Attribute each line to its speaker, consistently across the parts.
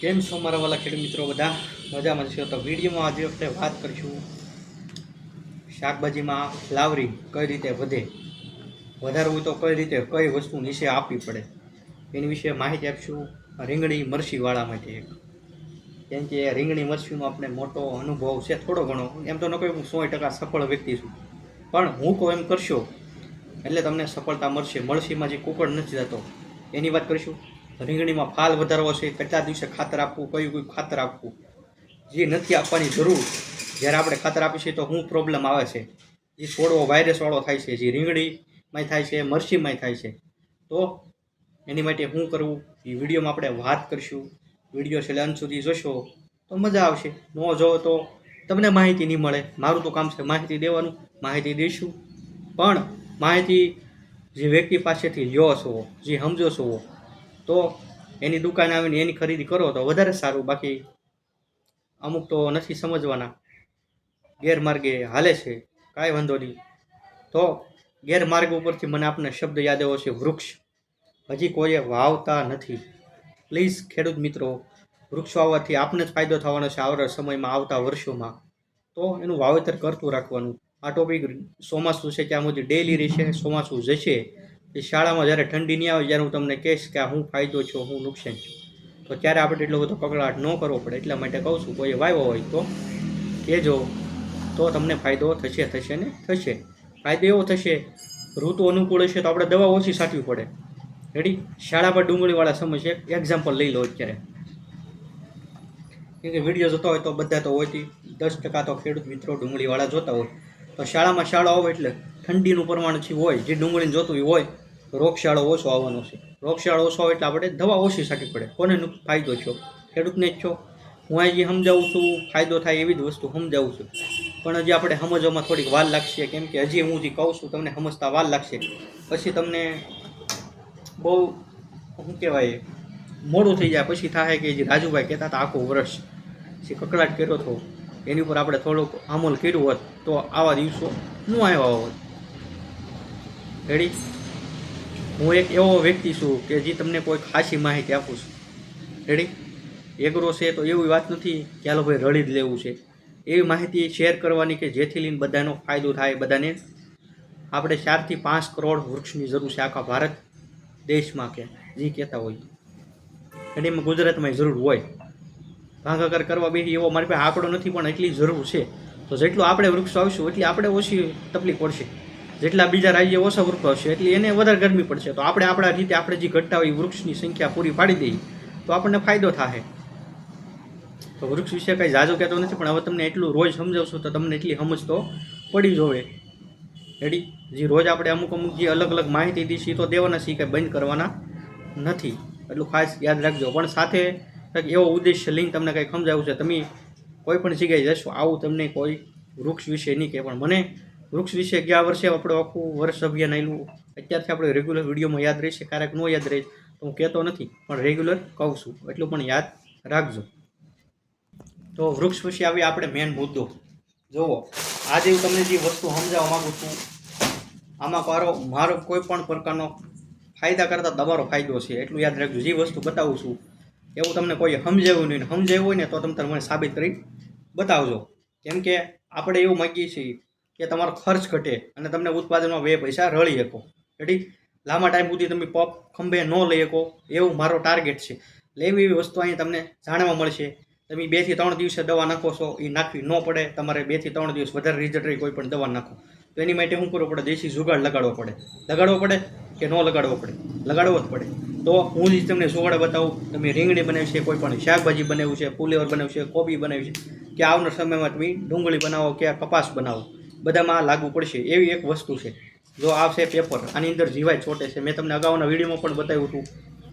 Speaker 1: કેમ છો મારા વાલા ખેડૂત મિત્રો બધા? મજામાં છો? તો વિડીયોમાં આજે આપણે વાત કરીશું શાકભાજીમાં ફ્લાવરિંગ કઈ રીતે વધે? વધારવું તો કઈ રીતે કઈ વસ્તુ નીચે આપવી પડે? એની વિશે માહિતી આપશું રીંગણી મરસીવાળામાંથી એક. કેમ કે રીંગણી મરસીનો આપણે મોટો અનુભવ છે થોડો ઘણો. એમ તો ન કોઈ હું સો ટકા સફળ વ્યક્તિ છું. પણ હું કહું એમ કરશો, એટલે તમને સફળતા મળશે. મળશીમાં જે કુકડ નથી જતો એની વાત કરીશું. રીંગણીમાં ફાલ વધારવો છે, કેટલા દિવસે ખાતર આપવું, કયું કયું ખાતર આપવું, જે નથી આપવાની જરૂર, જ્યારે આપણે ખાતર આપીશું તો શું પ્રોબ્લેમ આવે છે. જે છોડવો વાયરસવાળો થાય છે, જે રીંગણીમાંય થાય છે મરસીમાં થાય છે. તો એની માટે શું કરવું એ વિડીયોમાં આપણે વાત કરીશું. વીડિયો છેલ્લે અંત સુધી જોશો, તો મજા આવશે. ન જોવો તો તમને માહિતી નહીં મળે. મારું તો કામ છે માહિતી દેવાનું, માહિતી દઈશું. પણ માહિતી જે વ્યક્તિ પાસેથી લ્યો છો જે સમજો છો તો એની દુકાને આવીને એની ખરીદી કરો તો વધારે સારું. બાકી અમુક તો નથી સમજવાના. ગેરમાર્ગે હાલે છે. કાંઈ વાંધો નહીં. તો ગેરમાર્ગ ઉપરથી મને આપને શબ્દ યાદ આવ્યો છે, વૃક્ષ. હજી કોઈએ વાવતા નથી. પ્લીઝ ખેડૂત મિત્રો, વૃક્ષ વાવવાથી આપને જ ફાયદો થવાનો છે આવનાર સમયમાં, આવતા વર્ષોમાં. તો એનું વાવેતર કરતું રાખવાનું. આ ટોપિક ચોમાસું છે, ત્યાં સુધી ડેલી રહેશે, ચોમાસું જશે. એ શાળામાં જ્યારે ઠંડી નહીં આવે જ્યારે હું તમને કહીશ કે હું ફાયદો છો, હું નુકસાન છું. તો ત્યારે આપણે એટલો બધો કકડાટ ન કરવો પડે. એટલા માટે કહું છું, કોઈ વાવ્યો હોય તો કહેજો, તો તમને ફાયદો થશે થશે ને થશે. ફાયદો એવો થશે, ઋતુ અનુકૂળ હશે તો આપણે દવા ઓછી સાચવી પડે. રેડી શાળા પર ડુંગળીવાળા સમય છે એક્ઝામ્પલ લઈ લો અત્યારે. કેમ કે વીડિયો જોતા હોય તો બધા તો હોયથી દસ ટકા તો ખેડૂત મિત્રો ડુંગળીવાળા જોતા હોય. તો શાળામાં શાળા હોય એટલે ઠંડીનું પ્રમાણ જે હોય, જે ડુંગળીને જોતું હોય રોગશાળો ઓછો આવવાનો છે. રોગશાળો ઓછો એટલે આપણે દવા ઓછી છાંટવી પડે. કોને ફાયદો છો ખેડૂતને જ છો. હું જે સમજાવું છું, ફાયદો થાય એવી જ વસ્તુ સમજાવું છું. પણ હજી આપણે સમજવામાં થોડીક વાર લાગશે. કેમ કે હજી હું જે કહું છું, તમને સમજતા વાર લાગશે. પછી તમને બહુ, શું કહેવાય, મોડું થઈ જાય. પછી થાય કે જે રાજુભાઈ કહેતા હતા, આખું વર્ષ જે કકડાટ કર્યો હતો, એની ઉપર આપણે થોડુંક અમલ કર્યું હોત, તો આવા દિવસો ન આવ્યા હોત. રેડી હું એક એવો વ્યક્તિ છું કે જે તમને કોઈ ખાસી માહિતી આપું છું. રેડી એગ્રો છે તો એવી વાત નથી કે હાલો ભાઈ રડી જ લેવું છે. એવી માહિતી શેર કરવાની કે જેથી લઈને બધાનો ફાયદો થાય બધાને. આપણે ચારથી પાંચ કરોડ વૃક્ષની જરૂર છે આખા ભારત દેશમાં કે જે કહેતા હોય. અને એમાં ગુજરાતમાં જરૂર હોય. ભાગાકાર કરવા બે એવો મારી પાસે આંકડો નથી પણ એટલી જરૂર છે. તો જેટલું આપણે વૃક્ષો આવશું એટલી આપણે ઓછી તકલીફ પડશે. જેટલા બીજા રાજ્ય ઓછા વૃક્ષો હશે એટલે એને વધારે ગરમી પડશે. તો આપણે આપણા રીતે આપણે જે ઘટતા હોય વૃક્ષની સંખ્યા પૂરી પાડી દઈએ, તો આપણને ફાયદો થશે તો વૃક્ષ વિશે કંઈ જાજો કહેતો નથી, પણ હવે તમને એટલું રોજ સમજાવશું તો તમને એટલી સમજ તો પડી જોવે. રેડી જે રોજ આપણે અમુક અમુક જે અલગ અલગ માહિતી દીધી તો દેવાના છીએ કંઈ બંધ કરવાના નથી. એટલું ખાસ યાદ રાખજો. પણ સાથે કંઈક એવો ઉદ્દેશ્ય લઈને તમને કંઈક સમજાવું છે, તમે કોઈ પણ જગ્યાએ જશો, આવું તમને કોઈ વૃક્ષ વિશે નહીં કહે. પણ મને વૃક્ષ વિશે ગયા વર્ષે આપણે આખું વર્ષ અભિયાન આવેલું અત્યારથી આપણે રેગ્યુલર વિડીયોમાં યાદ રહેશે, ક્યારેક ન યાદ રહે, તો હું કહેતો નથી, પણ રેગ્યુલર કહું છું. એટલું પણ યાદ રાખજો. તો વૃક્ષ વિશે આવી આપણે મેન મુદ્દો. જુઓ, આજે હું તમને જે વસ્તુ સમજાવવા માગું છું, આમાં મારો મારો કોઈ પણ પ્રકારનો ફાયદા કરતાં તમારો ફાયદો છે, એટલું યાદ રાખજો. જે વસ્તુ બતાવું છું, એવું તમને કોઈ સમજાવ્યું નહીં. સમજાવ્યું હોય ને તો તમે મને સાબિત કરી બતાવજો. કેમ કે આપણે એવું માગીએ છીએ કે તમારો ખર્ચ ઘટે અને તમને ઉત્પાદનમાં બે પૈસા રળી શકો. રેડી લાંબા ટાઈમ સુધી તમે પપ ખંભે ન લઈ શકો એવું મારો ટાર્ગેટ છે. એટલે એવી વસ્તુ અહીં તમને જાણવા મળશે. તમે બેથી ત્રણ દિવસે દવા નાખો છો એ નાખવી ન પડે. તમારે બેથી ત્રણ દિવસ વધારે રિઝલ્ટ રહી કોઈ પણ દવા નાખો. તો એની માટે શું કરવું પડે દેશી જુગાડ લગાડવો પડે. લગાડવો પડે કે ન લગાડવો પડે? લગાડવો જ પડે. તો હું જ તમને જુગાડ બતાવું. તમે રીંગણી બનાવી છે, કોઈ પણ શાકભાજી બનાવ્યું છે, ફુલેવર બનાવ્યું છે, કોબી બનાવી છે. કે આવનાર સમયમાં તમે ડુંગળી બનાવો કે કપાસ બનાવો. બધામાં આ લાગુ પડશે એવી એક વસ્તુ છે. જો આવશે પેપર આની અંદર જીવાય છોટે છે. મેં તમને અગાઉના વિડીયોમાં પણ બતાવ્યું હતું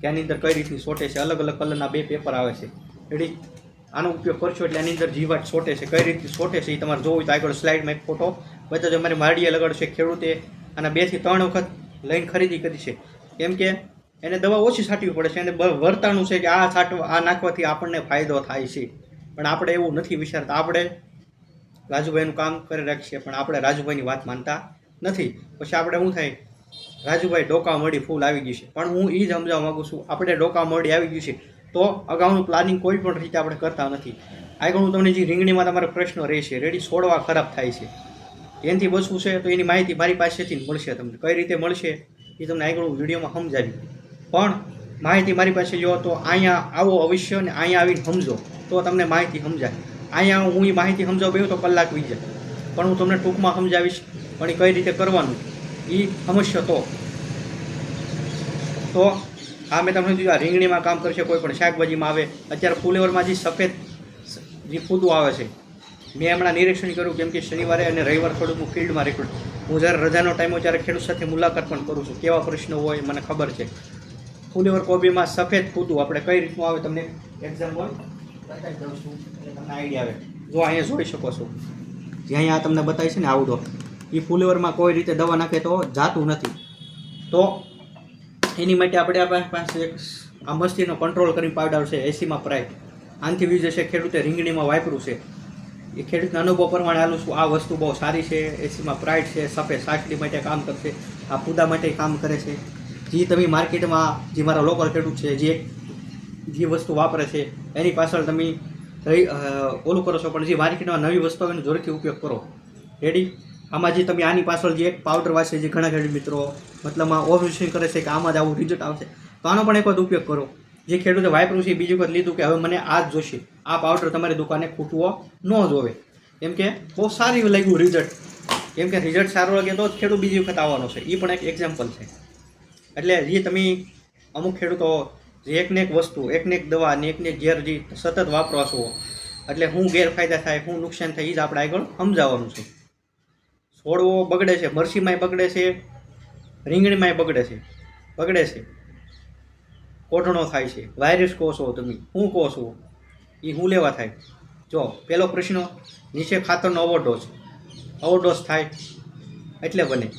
Speaker 1: કે આની અંદર કઈ રીતની છોટે છે. અલગ અલગ કલરના બે પેપર આવે છે. રેડી આનો ઉપયોગ કરશો એટલે આની અંદર જીવાત છોટે છે. કઈ રીતની છોટે છે એ તમારે જોવું હોય તો આગળ સ્લાઇડમાં એક ફોટો બતાવજો અમારી માડીએ લગાડશે ખેડૂતે આના બેથી ત્રણ વખત લઈને ખરીદી કરી છે. કેમ કે એને દવા ઓછી છાંટવી પડે છે એને વર્તાનું છે કે આ છાંટવા, આ નાખવાથી આપણને ફાયદો થાય છે. પણ આપણે એવું નથી વિચારતા. આપણે રાજુભાઈનું કામ કરી રાખીએ, પણ આપણે રાજુભાઈની વાત માનતા નથી. પછી આપણે શું થાય? રાજુભાઈ ડોકા મળી ફૂલ આવી ગયું છે. પણ હું એ જ સમજાવવા માગું છું, આપણે ડોકા મળી આવી ગયું છે, તો અગાઉનું પ્લાનિંગ કોઈ પણ રીતે આપણે કરતા નથી. આગળનું તમને જે રીંગણીમાં તમારો પ્રશ્ન રહેશે રેડી છોડવા ખરાબ થાય છે. એનાથી બચવું છે, તો એની માહિતી મારી પાસેથી મળશે તમને. કઈ રીતે મળશે, એ તમને આગળ વિડીયોમાં સમજાવી પણ માહિતી મારી પાસે જો તો અહીંયા આવો અવશ્ય ને અહીંયા આવીને સમજો, તો તમને માહિતી સમજાય. અહીંયા હું એ માહિતી સમજાવ બેહું તો કલાક વી જાય. પણ હું તમને ટૂંકમાં સમજાવીશ પણ એ કઈ રીતે કરવાનું એ સમજશો તો. તો આ મેં તમને કીધું આ રીંગણીમાં કામ કરશે કોઈ પણ શાકભાજીમાં આવે. અત્યારે ફુલેવરમાં જે સફેદ જે ફૂદું આવે છે, મેં હમણાં નિરીક્ષણ કર્યું કેમ કે શનિવારે અને રવિવાર થોડુંક હું ફિલ્ડમાં રેકર્ડ. હું જ્યારે રજાનો ટાઈમ હોય ત્યારે ખેડૂત સાથે મુલાકાત પણ કરું છું. કેવા પ્રશ્નો હોય મને ખબર છે. ફુલેવર કોબીમાં સફેદ ફૂદું આપણે કઈ રીતનું આવે તમને એક્ઝામ્પલ બતાવી આઈડિયા આવે જો અહીંયા જોઈ શકો છો. જે અહીંયા તમને બતાવી છે ને આવડો એ ફુલેવરમાં કોઈ રીતે દવા નાખે તો જાતું નથી. તો એની માટે આપણે આપણી પાસે એક આ મસ્તીનો કંટ્રોલ કરીને પાવડર છે, એસીમાં પ્રાઇટ આનથી વીજ છે, ખેડૂતે રીંગણીમાં વાપર્યું છે. એ ખેડૂતના અનુભવ પ્રમાણે આલું છું, આ વસ્તુ બહુ સારી છે, એસીમાં પ્રાઇડ છે, સફેદ સાટલી માટે કામ કરશે, આ પૂદા માટે કામ કરે છે. જે તમે માર્કેટમાં જે મારા લોકલ ખેડૂત છે, જે જે વસ્તુ વાપરે છે, એની પાછળ તમે ઓલું કરો છો. પણ જે માર્કેટમાં નવી વસ્તુ આવે જોરથી ઉપયોગ કરો. રેડી આમાં જે તમે આની પાછળ જે એક પાવડર વાંચે જે ઘણા ખેડૂત મિત્રો મતલબમાં ઓબ્ઝર્વેશન કરે છે કે આમાં જ આવું રિઝલ્ટ આવશે. તો આનો પણ એક વખત ઉપયોગ કરો. જે ખેડૂતે વાપર્યું છે બીજી વખત લીધું કે હવે મને આ જ જોશે. આ પાવડર તમારી દુકાને ખૂટવો ન જોવે. કેમ કે બહુ સારી લાગ્યું રિઝલ્ટ કેમ કે રિઝલ્ટ સારું લાગે તો જ ખેડૂત બીજી વખત આવવાનો છે. એ પણ એક એક્ઝામ્પલ છે. એટલે જે તમે અમુક ખેડૂતો એકને એક વસ્તુ, એકને એક દવા અને એકને એક ઝેર જે સતત વાપરો છો. એટલે શું ગેરફાયદા થાય શું નુકસાન થાય એ જ આપણે આગળ સમજાવવાનું છે. છોડવો બગડે છે, મરસીમાંય બગડે છે, રીંગણીમાંય બગડે છે બગડે છે. કોટણો થાય છે વાયરસ કહો છો તમે શું કહો છો એ શું લેવા થાય? જો પહેલો પ્રશ્ન, નીચે ખાતરનો ઓવરડોઝ ઓવરડોઝ થાય, એટલે બને.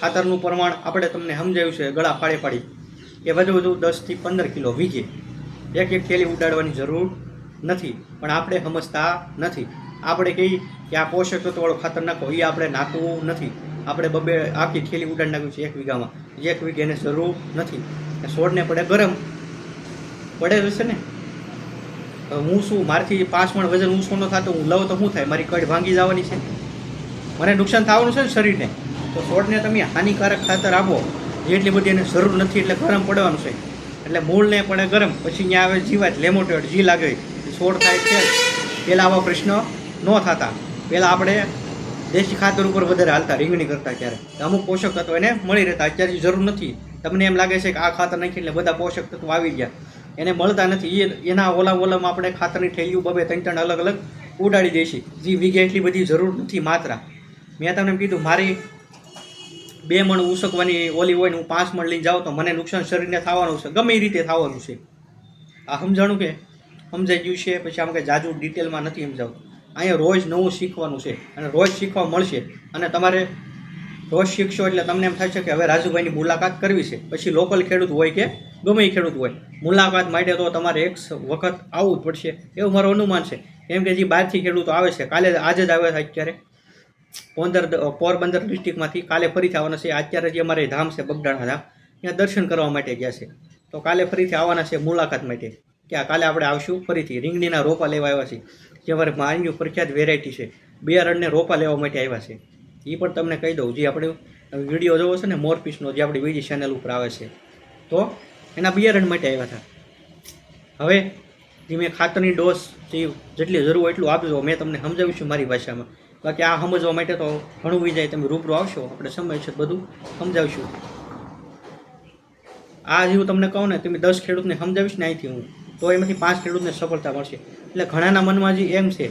Speaker 1: ખાતરનું પ્રમાણ આપણે તમને સમજાવ્યું છે, ગળા ફાડી ફાડી. એ વધુ વધુ દસથી પંદર કિલો વીઘે એક એક થેલી ઉડાડવાની જરૂર નથી, પણ આપણે સમજતા નથી. આપણે કહીએ કે આ પોષક તત્વવાળું ખાતર નાખો એ આપણે નાખવું નથી. આપણે બબે આખી થેલી ઉડાડી નાખ્યું છે એક વીઘામાં. એક વીઘે એને જરૂર નથી. છોડને પડે ગરમ. પડે છે ને? હું શું, મારથી પાંચ મણ વજન શું ન થતો, હું લઉં તો શું થાય? મારી કડ ભાંગી જવાની છે. મને નુકસાન થવાનું છે ને શરીરને? તો છોડને તમે હાનિકારક ખાતર આપો. જેટલી બધી એને જરૂર નથી એટલે ગરમ પડવાનું છે. એટલે મૂળને પડે ગરમ, પછી ત્યાં આવે જીવાત, લેમોટેડ, જી લાગે, છોડ થાય છે. પહેલાં આવા પ્રશ્ન ન થતા. પહેલાં આપણે દેશી ખાતર ઉપર વધારે હાલતા, રીંગણી કરતા ત્યારે. અમુક પોષક તત્વો એને મળી રહેતા અત્યારે જરૂર નથી. તમને એમ લાગે છે કે આ ખાતર નાખી એટલે બધા પોષક તત્વો આવી ગયા. એને મળતા નથી. એ, એના ઓલા ઓલામાં આપણે ખાતરની ઠેલ્યું બબે ત્રણ ત્રણ અલગ અલગ ઉડાડી દઈશી. જે વીઘે એટલી બધી જરૂર નથી માત્રા. મેં તમને કીધું, મારી બે મણ ઉસકવાની ઓલી હોય ને હું પાંચ મણ લઈને જાઉં તો મને નુકસાન શરીરને થવાનું છે. ગમે એ રીતે થવાનું છે. આ સમજાણું કે? સમજાઈ ગયું છે. પછી આમ કે જાજુ ડિટેલમાં નથી સમજાવતું અહીંયા રોજ નવું શીખવાનું છે અને રોજ શીખવા મળશે. અને તમારે રોજ શીખશો એટલે તમને એમ છે કે હવે રાજુભાઈની મુલાકાત કરવી છે. પછી લોકલ ખેડૂત હોય કે ગમે ખેડૂત હોય. મુલાકાત માટે તો તમારે એક વખત આવવું જ પડશે. એવું મારું અનુમાન છે. કેમ કે જે બહારથી ખેડૂતો આવે છે. કાલે આજે જ આવ્યા થાય અત્યારે. પોંદર પોરબંદર ડિસ્ટ્રિક્ટમાંથી કાલે ફરીથી આવવાના છે. અત્યારે જે અમારે ધામ છે બગડાણા ધામ, ત્યાં દર્શન કરવા માટે ગયા છે. તો કાલે ફરીથી આવવાના છે મુલાકાત માટે. કે આ કાલે આપણે આવશું, ફરીથી રીંગણીના રોપા લેવા આવ્યા છે. જે અમારે માનવી પ્રખ્યાત વેરાયટી છે. બિયારણને રોપા લેવા માટે આવ્યા છે. એ પણ તમને કહી દઉં, જે આપણે વીડિયો જોવો છે ને, મોરપીસનો, જે આપણી બીજી ચેનલ ઉપર આવે છે. તો એના બિયારણ માટે આવ્યા હતા. હવે જે મેં ખાતરની ડોઝ જે જેટલી જરૂર એટલું આપજો. મેં તમને સમજાવ્યું છું મારી ભાષામાં. બાકી આ સમજવા માટે તો ઘણું વિજાય તમે રૂબરૂ આવશો, આપણે સમય છે બધું સમજાવીશું. આ જેવું તમને કહું ને, તમે દસ ખેડૂતને સમજાવીશ ને અહીંથી હું. તો એમાંથી પાંચ ખેડૂતને સફળતા મળશે. એટલે ઘણાના મનમાં જે એમ છે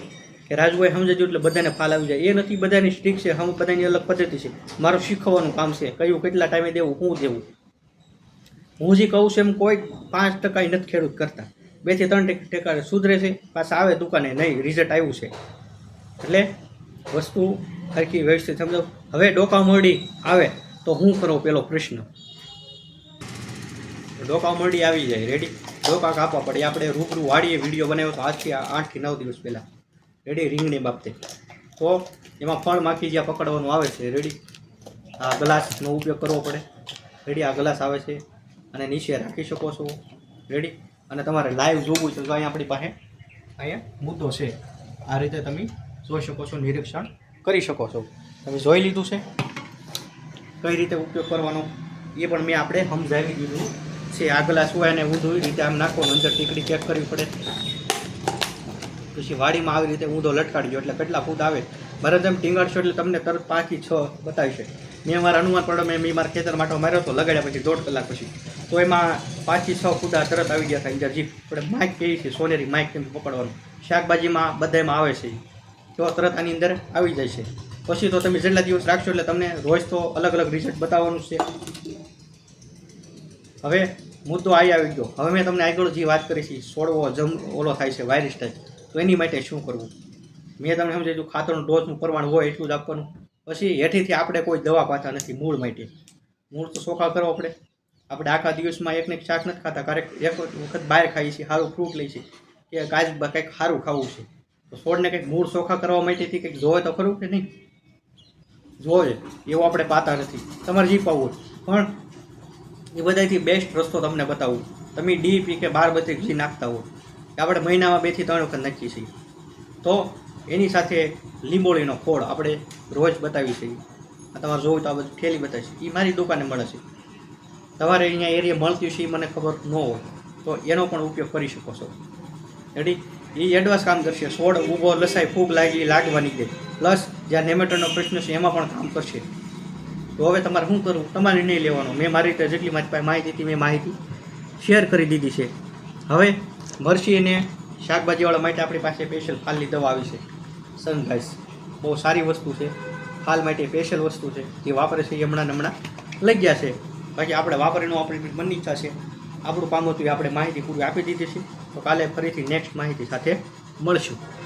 Speaker 1: કે રાજુભાઈ સમજાવ્યું એટલે બધાને ફાલ આવી જાય. એ નથી, બધાની સ્ટ્રીક છે, હમ, બધાની અલગ પદ્ધતિ છે. મારું શીખવાનું કામ છે, કયું કેટલા ટાઈમે દેવું, હું દેવું. હું જે કહું છું એમ કોઈ પાંચ ટકા નથી ખેડૂત કરતા. બેથી ત્રણ ટકા સુધરે છે, પાછા આવે દુકાને, નહીં રિઝલ્ટ આવ્યું છે. એટલે વસ્તુ સરખી વ્યવસ્થિત સમજો હવે ડોકા મોરડી આવે તો હું કરો પેલો પ્રશ્ન? ડોકા મોરડી આવી જાય. રેડી ડોકા કાપવા પડે. આપણે રૂબરૂ વાળીએ વીડિયો બનાવ્યો તો આજથી આઠથી નવ દિવસ પહેલાં. રેડી રીંગણી બાબતે. તો એમાં ફળ માખી જ્યાં પકડવાનું આવે છે. રેડી આ ગ્લાસનો ઉપયોગ કરવો પડે. રેડી આ ગ્લાસ આવે છે. અને નીચે રાખી શકો છો. રેડી અને તમારે લાઈવ જોવું છે. તો અહીંયા આપણી પાસે અહીંયા મુદ્દો છે. આ રીતે તમે જોઈ શકો છો, નિરીક્ષણ કરી શકો છો. તમે જોઈ લીધું છે. કઈ રીતે ઉપયોગ કરવાનો એ પણ મેં આપણે સમજાવી દીધું છે. આગલા સુવાયને ઊંધો એ રીતે આમ નાખવાનું અંદર ટીકડી ચેક કરવી પડે. પછી વાડીમાં આવી રીતે ઊંધો લટકાડજો એટલે કેટલા ફૂટ આવે. મારે જેમ ટીંગાડશો એટલે તમને તરત પાંચથી છ બતાવશે. મેં મારા અનુમાન પડો મેં મેં મારા ખેતર માટે માર્યો તો લગાડ્યા પછી દોઢ કલાક પછી. તો એમાં પાંચથી છ ફૂટા તરત આવી ગયા હતા અંદર જીપ આપણે માઇક કેવી છે? સોનેરી માઇક કેમ પકડવાનું? શાકભાજીમાં બધામાં આવે છે. તો તરત આની અંદર આવી જાય છે. પછી તો તમે જેટલા દિવસ રાખશો એટલે તમને રોજ તો અલગ અલગ રિઝલ્ટ બતાવવાનું છે. હવે મુદ્દો આવી આવી ગયો. હવે મેં તમને આગળ જે વાત કરી છે, સોળવો જમ ઓલો થાય છે વાયરસ થાય તો એની માટે શું કરવું? મેં તમને સમજાવ્યું ખાતરનું ડોઝનું પ્રમાણ હોય એટલું જ આપવાનું. પછી હેઠીથી આપણે કોઈ દવા પાતા નથી, મૂળ માટે. મૂળ તો સોખા કરવો આપણે. આપણે આખા દિવસમાં એકને એક શાક નથી ખાતા. ક્યારેક એક વખત બહાર ખાઈએ છીએ સારું ફ્રૂટ લઈએ છીએ. કે કાજ કંઈક સારું ખાવું છે. તો છોડને કંઈક મૂળ સોખા કરવા માટે કંઈક જોવે તો ખરું કે નહીં? જોવે. એવું આપણે પાતા નથી. તમારે જી પાવું પણ એ બધાથી બેસ્ટ રસ્તો તમને બતાવું. તમે ડીપી કે બાર બધી ઘી નાખતા હો કે આપણે મહિનામાં બેથી ત્રણ વખત નાખીએ છીએ. તો એની સાથે લીંબોળીનો ખોળ આપણે રોજ બતાવી છીએ. તમારે જોવું તો આ બધું ઠેલી બતાવી છે એ મારી દુકાને મળે છે. તમારે અહીંયા એરિયા મળતી છે એ મને ખબર ન હોય. તો એનો પણ ઉપયોગ કરી શકો છો. રેડી એ એડવાન્સ કામ કરશે. છોડ ઊભો લસાઈ ફૂગ લાગી, લાગવાની દે પ્લસ જ્યાં નેમેટરનો પ્રશ્ન છે, એમાં પણ કામ કરશે. તો હવે તમારે શું કરવું? તમારે નહીં લેવાનો. મેં મારી રીતે જેટલી મારી પાસે માહિતી હતી, મેં માહિતી શેર કરી દીધી છે. હવે મરસી અને શાકભાજીવાળા માટે આપણી પાસે સ્પેશિયલ ફાલની દવા આવી છે. સનરાઈઝ બહુ સારી વસ્તુ છે. ફાલ માટે સ્પેશિયલ વસ્તુ છે. જે વાપરે છે એ હમણાં હમણાં લઈ ગયા છે. બાકી આપણે વાપરીનું આપણી મનની ઈચ્છા છે. આપણું કામ એ આપણે માહિતી પૂરી આપી દીધી છે. તો કાલે ફરીથી નેક્સ્ટ માહિતી સાથે મળશું.